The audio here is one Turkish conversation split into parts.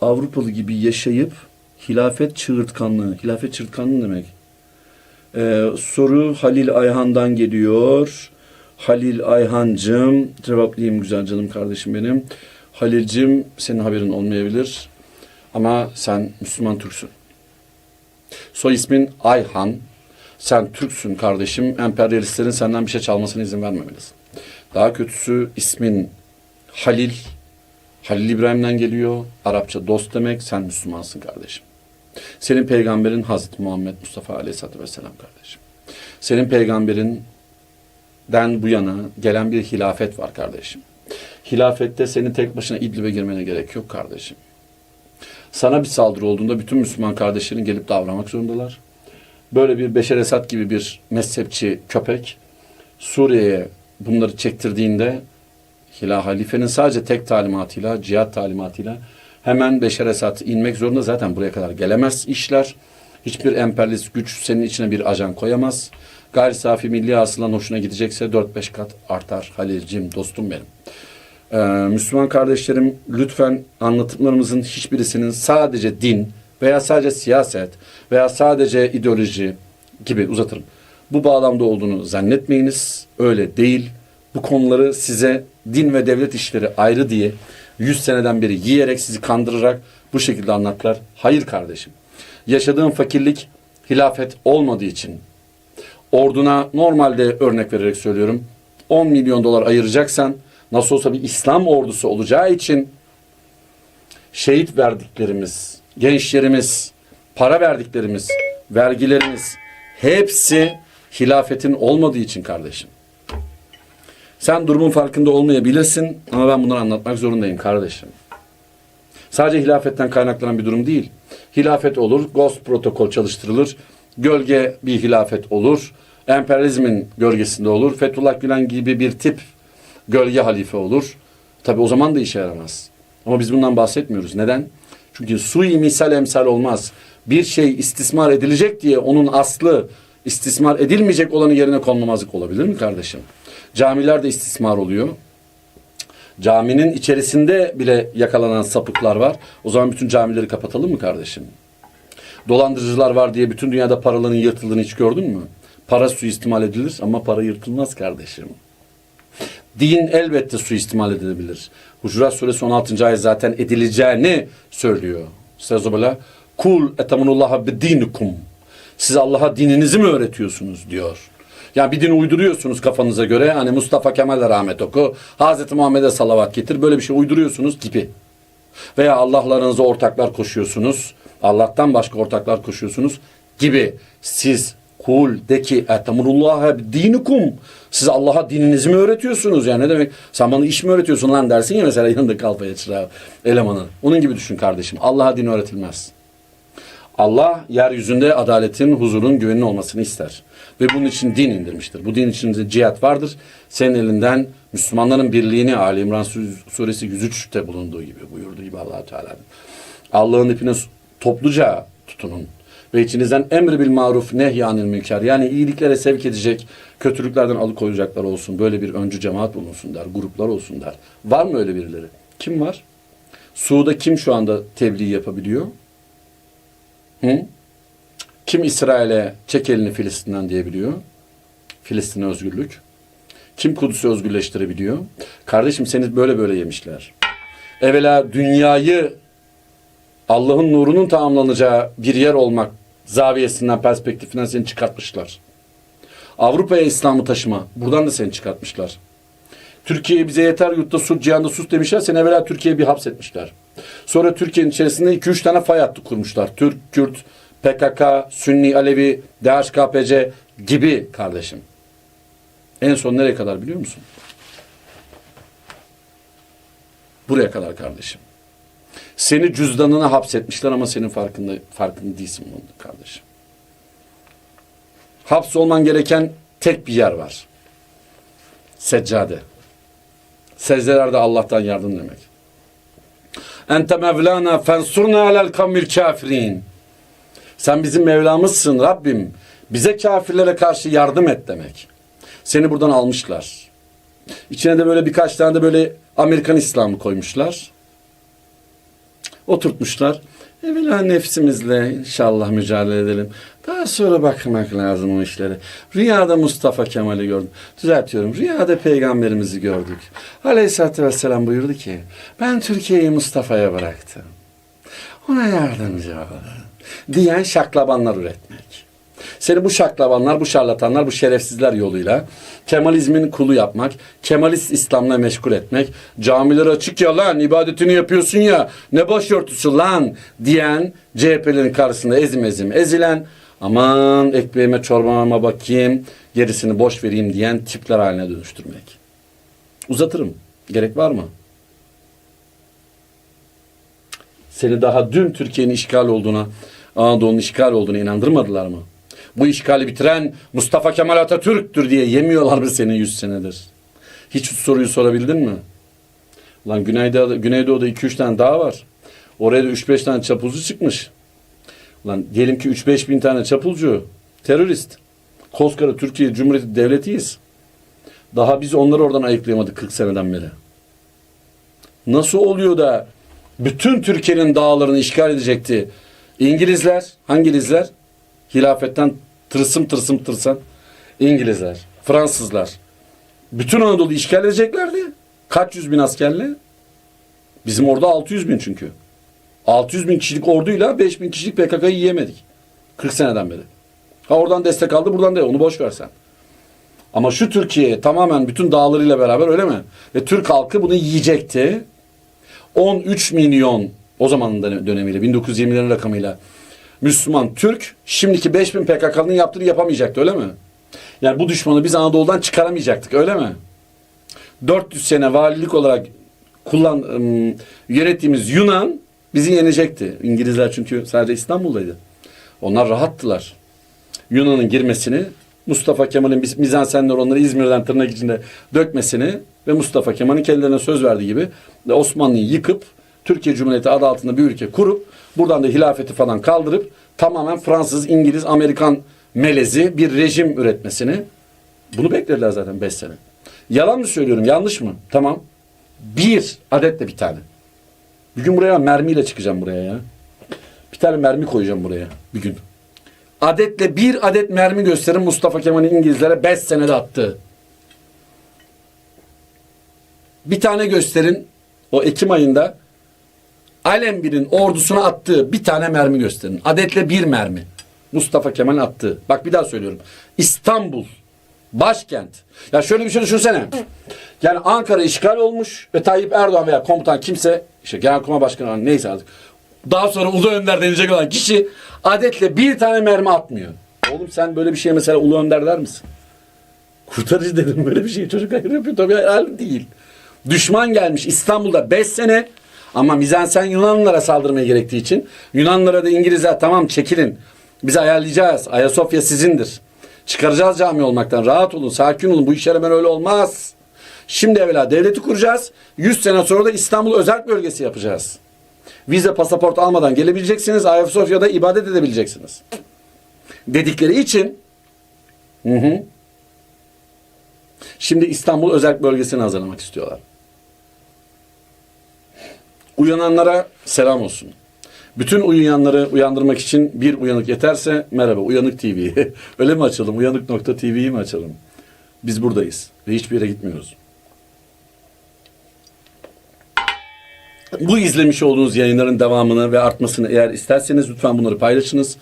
Avrupalı gibi yaşayıp hilafet çığırtkanlığı, hilafet çığırtkanlığı demek? Ee, soru Halil Ayhan'dan geliyor. Halil Ayhancığım, cevaplayayım güzel canım kardeşim benim. Halil'cim senin haberin olmayabilir ama sen Müslüman Türksün. Soy ismin Ayhan. Sen Türksün kardeşim. Emperyalistlerin senden bir şey çalmasına izin vermemelisin. Daha kötüsü ismin Halil. Halil İbrahim'den geliyor. Arapça dost demek. Sen Müslümansın kardeşim. Senin peygamberin Hazreti Muhammed Mustafa Aleyhisselatü Vesselam kardeşim. Senin peygamberin den bu yana gelen bir hilafet var kardeşim. Hilafette senin tek başına İdlib'e girmene gerek yok kardeşim. Sana bir saldırı olduğunda bütün Müslüman kardeşlerin gelip davranmak zorundalar. Böyle bir Beşer Esad gibi bir mezhepçi köpek Suriye'ye bunları çektirdiğinde Hila halifenin sadece tek talimatıyla, cihat talimatıyla hemen Beşer Esad inmek zorunda. Zaten buraya kadar gelemez işler. Hiçbir emperyalist güç senin içine bir ajan koyamaz. Gayri safi milli hasılan hoşuna gidecekse 4-5 kat artar Halil'cim, dostum benim. Ee, Müslüman kardeşlerim lütfen anlatımlarımızın hiçbirisinin sadece din veya sadece siyaset veya sadece ideoloji gibi uzatırım. Bu bağlamda olduğunu zannetmeyiniz. Öyle değil. Bu konuları size din ve devlet işleri ayrı diye 100 seneden beri yiyerek sizi kandırarak bu şekilde anlattılar. Hayır kardeşim. Yaşadığın fakirlik hilafet olmadığı için orduna normalde örnek vererek söylüyorum 10 milyon dolar ayıracaksan nasıl olsa bir İslam ordusu olacağı için şehit verdiklerimiz, gençlerimiz, para verdiklerimiz, vergilerimiz hepsi hilafetin olmadığı için kardeşim. Sen durumun farkında olmayabilirsin ama ben bunları anlatmak zorundayım kardeşim. Sadece hilafetten kaynaklanan bir durum değil. Hilafet olur, Ghost protokol çalıştırılır, gölge bir hilafet olur, emperyalizmin gölgesinde olur, Fethullah Gülen gibi bir tip gölge halife olur. Tabi o zaman da işe yaramaz. Ama biz bundan bahsetmiyoruz. Neden? Çünkü sui misal emsal olmaz. Bir şey istismar edilecek diye onun aslı istismar edilmeyecek olanı yerine konmamazlık olabilir mi kardeşim? Camiler de istismar oluyor. Caminin içerisinde bile yakalanan sapıklar var. O zaman bütün camileri kapatalım mı kardeşim? Dolandırıcılar var diye bütün dünyada paraların yırtıldığını hiç gördün mü? Para suistimal edilir ama para yırtılmaz kardeşim. Din elbette suistimal edilebilir. Hucurat suresi 16. ayet zaten edileceğini söylüyor. Estağfirullah. Kul etamunullaha bidinikum. Siz Allah'a dininizi mi öğretiyorsunuz diyor. Yani bir din uyduruyorsunuz kafanıza göre. Hani Mustafa Kemal'e rahmet oku. Hazreti Muhammed'e salavat getir. Böyle bir şey uyduruyorsunuz gibi. Veya Allah'larınıza ortaklar koşuyorsunuz. Allah'tan başka ortaklar koşuyorsunuz gibi. Siz kul de ki etemurullaha dinikum. Siz Allah'a dininizi mi öğretiyorsunuz? Yani ne demek? Sen bana iş mi öğretiyorsun lan dersin ya mesela yanında kalfaya çırağı elemanı. Onun gibi düşün kardeşim. Allah'a din öğretilmez. Allah yeryüzünde adaletin, huzurun, güvenin olmasını ister. Ve bunun için din indirmiştir. Bu din içinde cihat vardır. Senin elinden Müslümanların birliğini Ali İmran suresi 103'te bulunduğu gibi buyurduğu gibi allah Teala. Allah'ın ipine topluca tutunun. Ve içinizden emri bil maruf nehyanil münker. Yani iyiliklere sevk edecek, kötülüklerden alıkoyacaklar olsun. Böyle bir öncü cemaat bulunsun der, gruplar olsun der. Var mı öyle birileri? Kim var? Suu'da kim şu anda tebliğ yapabiliyor? Hı? Kim İsrail'e çek elini Filistin'den diyebiliyor? Filistin'e özgürlük. Kim Kudüs'ü özgürleştirebiliyor? Kardeşim seni böyle böyle yemişler. Evvela dünyayı Allah'ın nurunun tamamlanacağı bir yer olmak zaviyesinden, perspektifinden seni çıkartmışlar. Avrupa'ya İslam'ı taşıma. Buradan da seni çıkartmışlar. Türkiye bize yeter yurtta sus, cihanda sus demişler. Seni evvela Türkiye'ye bir hapsetmişler. Sonra Türkiye'nin içerisinde 2-3 tane fay hattı kurmuşlar. Türk, Kürt, PKK, Sünni, Alevi, DHKPC gibi kardeşim. En son nereye kadar biliyor musun? Buraya kadar kardeşim. Seni cüzdanına hapsetmişler ama senin farkında farkında değilsin bunun kardeşim. Hapsolman gereken tek bir yer var. Seccade. Secdelerde Allah'tan yardım demek. Ente mevlana fensurna alel kavmil kafirin. Sen bizim Mevlamızsın Rabbim. Bize kafirlere karşı yardım et demek. Seni buradan almışlar. İçine de böyle birkaç tane de böyle Amerikan İslam'ı koymuşlar. Oturtmuşlar. Evvela nefsimizle inşallah mücadele edelim. Daha sonra bakmak lazım o işlere. Rüyada Mustafa Kemal'i gördüm. Düzeltiyorum. Rüyada peygamberimizi gördük. Aleyhisselatü Vesselam buyurdu ki ben Türkiye'yi Mustafa'ya bıraktım. Ona yardımcı ol. Diyen şaklabanlar üretmek. Seni bu şaklabanlar, bu şarlatanlar, bu şerefsizler yoluyla Kemalizmin kulu yapmak, Kemalist İslam'la meşgul etmek, camiler açık ya lan, ibadetini yapıyorsun ya, ne başörtüsü lan diyen CHP'lerin karşısında ezim ezim ezilen, aman ekmeğime çorbama bakayım, gerisini boş vereyim diyen tipler haline dönüştürmek. Uzatırım. Gerek var mı? Seni daha dün Türkiye'nin işgal olduğuna, Anadolu'nun işgal olduğuna inandırmadılar mı? Bu işgali bitiren Mustafa Kemal Atatürk'tür diye yemiyorlar mı seni yüz senedir? Hiç soruyu sorabildin mi? Lan Güneydoğu'da, Güneydoğu'da 2-3 tane dağ var. Oraya da 3-5 tane çapulcu çıkmış. Lan diyelim ki 3-5 bin tane çapulcu, terörist. Koskara Türkiye Cumhuriyeti Devletiyiz. Daha biz onları oradan ayıklayamadık 40 seneden beri. Nasıl oluyor da bütün Türkiye'nin dağlarını işgal edecekti? İngilizler, hangi İngilizler? Hilafetten tırsım tırsım tırsan İngilizler, Fransızlar. Bütün Anadolu'yu işgal edeceklerdi. Kaç yüz bin askerle? Bizim orada 600 bin çünkü. 600 bin kişilik orduyla 5 bin kişilik PKK'yı yiyemedik. 40 seneden beri. Ha oradan destek aldı buradan da onu boş versen. Ama şu Türkiye tamamen bütün dağlarıyla beraber öyle mi? Ve Türk halkı bunu yiyecekti. 13 milyon o zamanın döne- dönemiyle 1920'lerin rakamıyla Müslüman Türk şimdiki 5000 PKK'nın yaptığını yapamayacaktı öyle mi? Yani bu düşmanı biz Anadolu'dan çıkaramayacaktık öyle mi? 400 sene valilik olarak kullan ım, yönettiğimiz Yunan bizi yenecekti. İngilizler çünkü sadece İstanbul'daydı. Onlar rahattılar. Yunan'ın girmesini, Mustafa Kemal'in mizansenler onları İzmir'den tırnak içinde dökmesini ve Mustafa Kemal'in kendilerine söz verdiği gibi Osmanlı'yı yıkıp Türkiye Cumhuriyeti adı altında bir ülke kurup buradan da hilafeti falan kaldırıp tamamen Fransız, İngiliz, Amerikan melezi bir rejim üretmesini bunu beklediler zaten 5 sene. Yalan mı söylüyorum? Yanlış mı? Tamam. Bir adet de bir tane. Bir gün buraya mermiyle çıkacağım buraya ya. Bir tane mermi koyacağım buraya bir gün. Adetle bir adet mermi gösterin Mustafa Kemal'in İngilizlere 5 senede attı. Bir tane gösterin o Ekim ayında Alembir'in ordusuna attığı bir tane mermi gösterin. Adetle bir mermi. Mustafa Kemal attı. Bak bir daha söylüyorum. İstanbul başkent. Ya şöyle bir şey düşünsene. Yani Ankara işgal olmuş ve Tayyip Erdoğan veya komutan kimse işte Genelkurmay Başkanı neyse artık. Daha sonra Ulu Önder denilecek olan kişi adetle bir tane mermi atmıyor. Oğlum sen böyle bir şeye mesela Ulu Önder der misin? Kurtarıcı dedim böyle bir şey çocuk hayır yapıyor tabii hayal değil. Düşman gelmiş İstanbul'da 5 sene ama mizansen Yunanlılara saldırmaya gerektiği için Yunanlılara da İngilizler tamam çekilin biz ayarlayacağız Ayasofya sizindir. Çıkaracağız cami olmaktan rahat olun sakin olun bu işler hemen öyle olmaz. Şimdi evvela devleti kuracağız 100 sene sonra da İstanbul özel bölgesi yapacağız. Vize pasaport almadan gelebileceksiniz Ayasofya'da ibadet edebileceksiniz. Dedikleri için hı hı, Şimdi İstanbul özel bölgesini hazırlamak istiyorlar. Uyananlara selam olsun. Bütün uyuyanları uyandırmak için bir uyanık yeterse merhaba Uyanık TV. Öyle mi açalım? Uyanık.tv'yi mi açalım? Biz buradayız ve hiçbir yere gitmiyoruz. Bu izlemiş olduğunuz yayınların devamını ve artmasını eğer isterseniz lütfen bunları paylaşınız.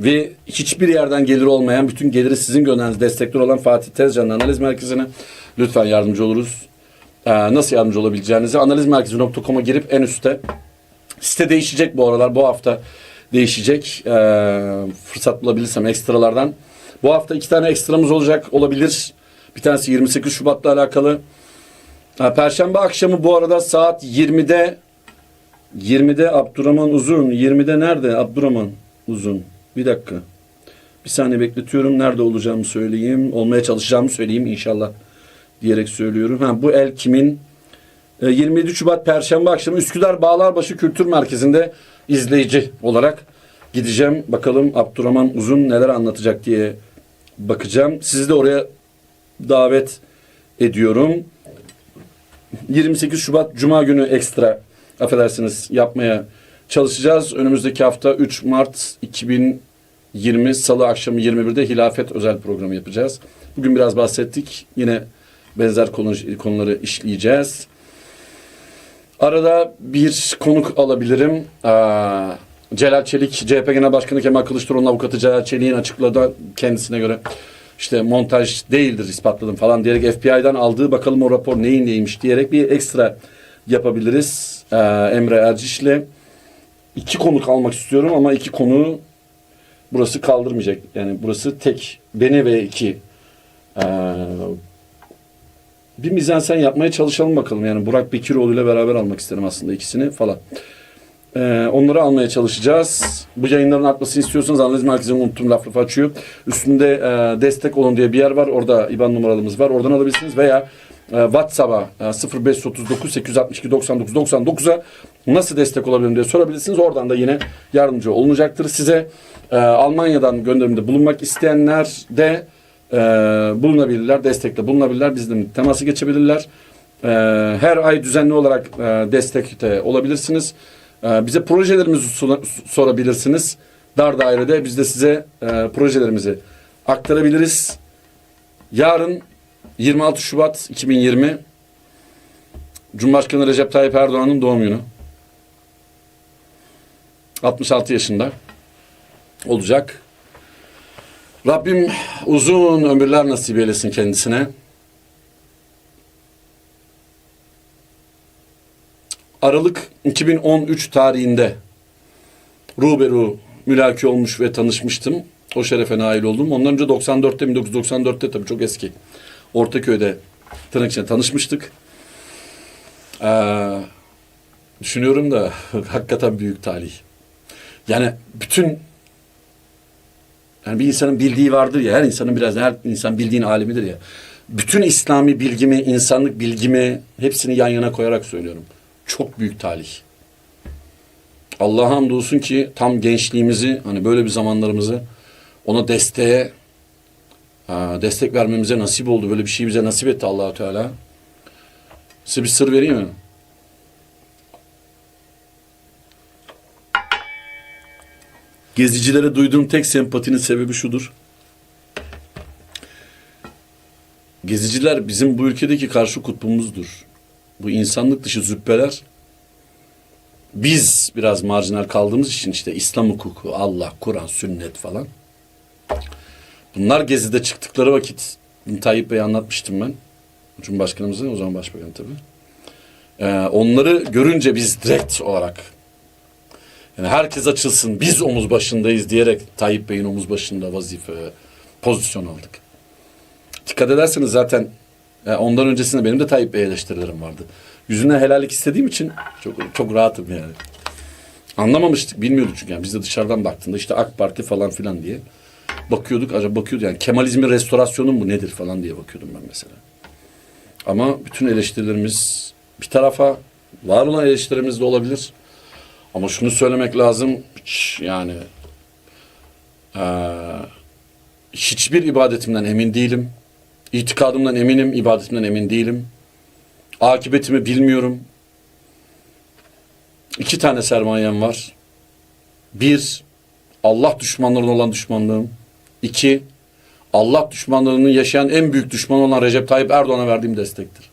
Ve hiçbir yerden gelir olmayan bütün geliri sizin gönderdiğiniz destekler olan Fatih Tezcan'ın analiz merkezine lütfen yardımcı oluruz. Ee, nasıl yardımcı olabileceğinizi analizmerkezi.com'a girip en üstte site değişecek bu aralar bu hafta değişecek. Ee, fırsat bulabilirsem ekstralardan. Bu hafta iki tane ekstramız olacak olabilir. Bir tanesi 28 Şubat'la alakalı. Ha, Perşembe akşamı bu arada saat 20'de 20'de Abdurrahman Uzun. 20'de nerede Abdurrahman Uzun? Bir dakika. Bir saniye bekletiyorum. Nerede olacağımı söyleyeyim. Olmaya çalışacağımı söyleyeyim inşallah diyerek söylüyorum. Ha, bu el kimin? E, 27 Şubat Perşembe akşamı Üsküdar Bağlarbaşı Kültür Merkezi'nde izleyici olarak gideceğim. Bakalım Abdurrahman Uzun neler anlatacak diye bakacağım. Sizi de oraya davet ediyorum. 28 Şubat Cuma günü ekstra affedersiniz yapmaya çalışacağız. Önümüzdeki hafta 3 Mart 2020 Salı akşamı 21'de Hilafet özel programı yapacağız. Bugün biraz bahsettik. Yine benzer konu, konuları işleyeceğiz. Arada bir konuk alabilirim. Aa, Celal Çelik, CHP Genel Başkanı Kemal Kılıçdaroğlu'nun avukatı Celal Çelik'in açıkladığı kendisine göre işte montaj değildir ispatladım falan diyerek FBI'dan aldığı bakalım o rapor neyin neymiş diyerek bir ekstra yapabiliriz ee, Emre Erciş'le. İki konuk almak istiyorum ama iki konu burası kaldırmayacak. Yani burası tek beni ve iki ee, bir mizansen yapmaya çalışalım bakalım. Yani Burak Bekiroğlu ile beraber almak isterim aslında ikisini falan. Ee, onları almaya çalışacağız. Bu yayınların artmasını istiyorsanız analiz merkezini unuttum laf açıyor. Üstünde e, destek olun diye bir yer var. Orada IBAN numaralarımız var. Oradan alabilirsiniz veya e, WhatsApp'a e, 0539 862 99 99'a nasıl destek olabilirim diye sorabilirsiniz. Oradan da yine yardımcı olunacaktır size. E, Almanya'dan gönderimde bulunmak isteyenler de e, bulunabilirler, destekte bulunabilirler. Bizden teması geçebilirler. E, her ay düzenli olarak e, destekte olabilirsiniz. E, bize projelerimizi sor- sorabilirsiniz. Dar dairede biz de size e, projelerimizi aktarabiliriz. Yarın 26 Şubat 2020 Cumhurbaşkanı Recep Tayyip Erdoğan'ın doğum günü. 66 yaşında olacak. Rabbim uzun ömürler nasip eylesin kendisine. Aralık 2013 tarihinde Ruberu mülaki olmuş ve tanışmıştım. O şerefe nail oldum. Ondan önce 94'te 1994'te tabii çok eski. Ortaköy'de tırnak içinde tanışmıştık. Ee, düşünüyorum da hakikaten büyük talih. Yani bütün yani bir insanın bildiği vardır ya, her insanın biraz, her insan bildiğin alemidir ya. Bütün İslami bilgimi, insanlık bilgimi hepsini yan yana koyarak söylüyorum. Çok büyük talih. Allah'a hamdolsun ki tam gençliğimizi, hani böyle bir zamanlarımızı ona desteğe, destek vermemize nasip oldu. Böyle bir şey bize nasip etti Allahu Teala. Size bir sır vereyim mi? Gezicilere duyduğum tek sempatinin sebebi şudur. Geziciler bizim bu ülkedeki karşı kutbumuzdur. Bu insanlık dışı züppeler biz biraz marjinal kaldığımız için işte İslam hukuku, Allah, Kur'an, sünnet falan. Bunlar gezide çıktıkları vakit Tayyip Bey'e anlatmıştım ben. Cumhurbaşkanımıza o zaman başbakan tabii. Ee, onları görünce biz direkt olarak yani herkes açılsın biz omuz başındayız diyerek Tayyip Bey'in omuz başında vazife pozisyon aldık. Dikkat ederseniz zaten e, ondan öncesinde benim de Tayyip Bey eleştirilerim vardı. Yüzüne helallik istediğim için çok çok rahatım yani. Anlamamıştık, bilmiyorduk çünkü. Yani biz de dışarıdan baktığında işte AK Parti falan filan diye bakıyorduk. Acaba bakıyorduk yani Kemalizmin restorasyonu mu nedir falan diye bakıyordum ben mesela. Ama bütün eleştirilerimiz bir tarafa var olan eleştirilerimiz de olabilir. Ama şunu söylemek lazım. yani eee, hiçbir ibadetimden emin değilim. İtikadımdan eminim, ibadetimden emin değilim. Akıbetimi bilmiyorum. İki tane sermayem var. Bir, Allah düşmanlarına olan düşmanlığım. İki, Allah düşmanlarının yaşayan en büyük düşman olan Recep Tayyip Erdoğan'a verdiğim destektir.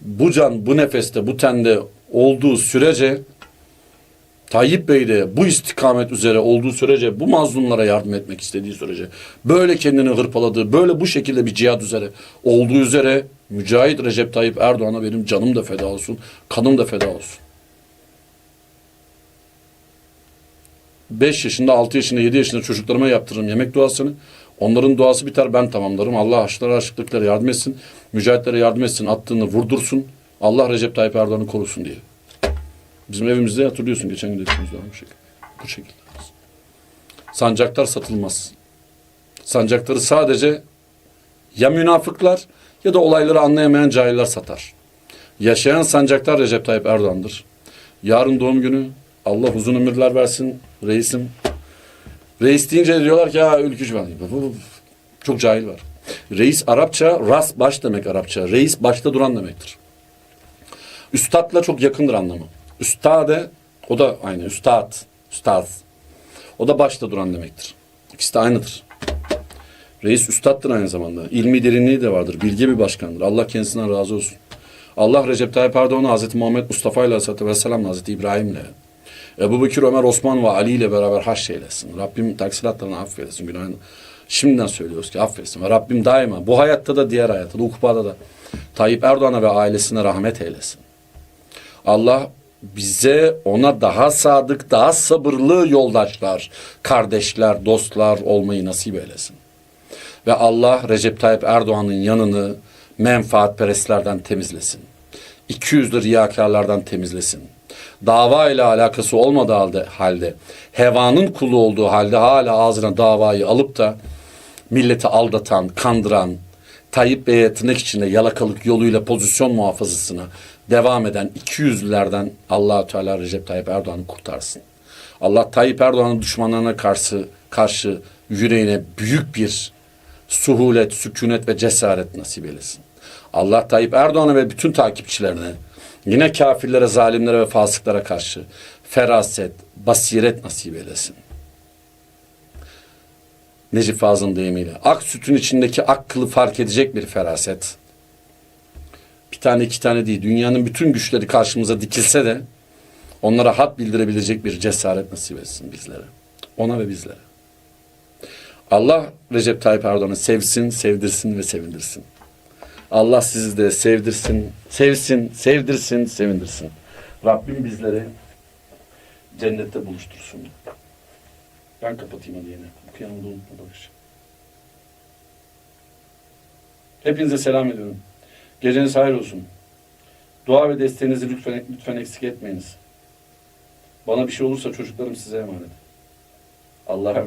Bu can, bu nefeste, bu tende olduğu sürece Tayyip Bey de bu istikamet üzere olduğu sürece, bu mazlumlara yardım etmek istediği sürece, böyle kendini hırpaladığı, böyle bu şekilde bir cihad üzere olduğu üzere Mücahit Recep Tayyip Erdoğan'a benim canım da feda olsun, kanım da feda olsun. 5 yaşında, 6 yaşında, 7 yaşında çocuklarıma yaptırırım yemek duasını. Onların duası biter ben tamamlarım. Allah aşklara aşıklıklara yardım etsin. Mücahitlere yardım etsin. Attığını vurdursun. Allah Recep Tayyip Erdoğan'ı korusun diye. Bizim evimizde hatırlıyorsun geçen gün dediğimiz bu şekilde. Bu şekilde. Sancaktar satılmaz. Sancakları sadece ya münafıklar ya da olayları anlayamayan cahiller satar. Yaşayan sancaktar Recep Tayyip Erdoğan'dır. Yarın doğum günü. Allah uzun ömürler versin reisim. Reis deyince diyorlar ki ya ülkücü ben. Çok cahil var. Reis Arapça, ras baş demek Arapça. Reis başta duran demektir. Üstadla çok yakındır anlamı. Üstade o da aynı. Üstad. Üstad. O da başta duran demektir. İkisi de aynıdır. Reis üstattır aynı zamanda. İlmi derinliği de vardır. Bilge bir başkandır. Allah kendisinden razı olsun. Allah Recep Tayyip Erdoğan'ı Hazreti Muhammed Mustafa ile Aleyhisselatü Vesselam'la Hazreti İbrahim'le Ebu Bekir, Ömer, Osman ve Ali ile beraber haş eylesin. Rabbim taksiratlarını affeylesin. Günahını şimdiden söylüyoruz ki affetsin. Ve Rabbim daima bu hayatta da diğer hayatta da ukbada da Tayyip Erdoğan'a ve ailesine rahmet eylesin. Allah bize ona daha sadık, daha sabırlı yoldaşlar, kardeşler, dostlar olmayı nasip eylesin. Ve Allah Recep Tayyip Erdoğan'ın yanını menfaatperestlerden temizlesin. 200'lü riyakarlardan temizlesin. Dava ile alakası olmadığı halde, halde, hevanın kulu olduğu halde hala ağzına davayı alıp da milleti aldatan, kandıran, Tayyip Bey'e tırnak içinde yalakalık yoluyla pozisyon muhafazasına devam eden 200'lülerden allah Teala Recep Tayyip Erdoğan'ı kurtarsın. Allah Tayyip Erdoğan'ın düşmanlarına karşı, karşı yüreğine büyük bir suhulet, sükunet ve cesaret nasip eylesin. Allah Tayyip Erdoğan'a ve bütün takipçilerine yine kafirlere, zalimlere ve fasıklara karşı feraset, basiret nasip eylesin. Necip Fazıl'ın deyimiyle. Ak sütün içindeki ak kılı fark edecek bir feraset. Tane iki tane değil. Dünyanın bütün güçleri karşımıza dikilse de onlara hat bildirebilecek bir cesaret nasip etsin bizlere. Ona ve bizlere. Allah Recep Tayyip Erdoğan'ı sevsin, sevdirsin ve sevindirsin. Allah sizi de sevdirsin, sevsin, sevdirsin, sevindirsin. Rabbim bizleri cennette buluştursun. Ben kapatayım hadi yine. Okuyalım da unutma Barış. Hepinize selam ediyorum. Geceniz hayır olsun. Dua ve desteğinizi lütfen, lütfen eksik etmeyiniz. Bana bir şey olursa çocuklarım size emanet. Allah'a.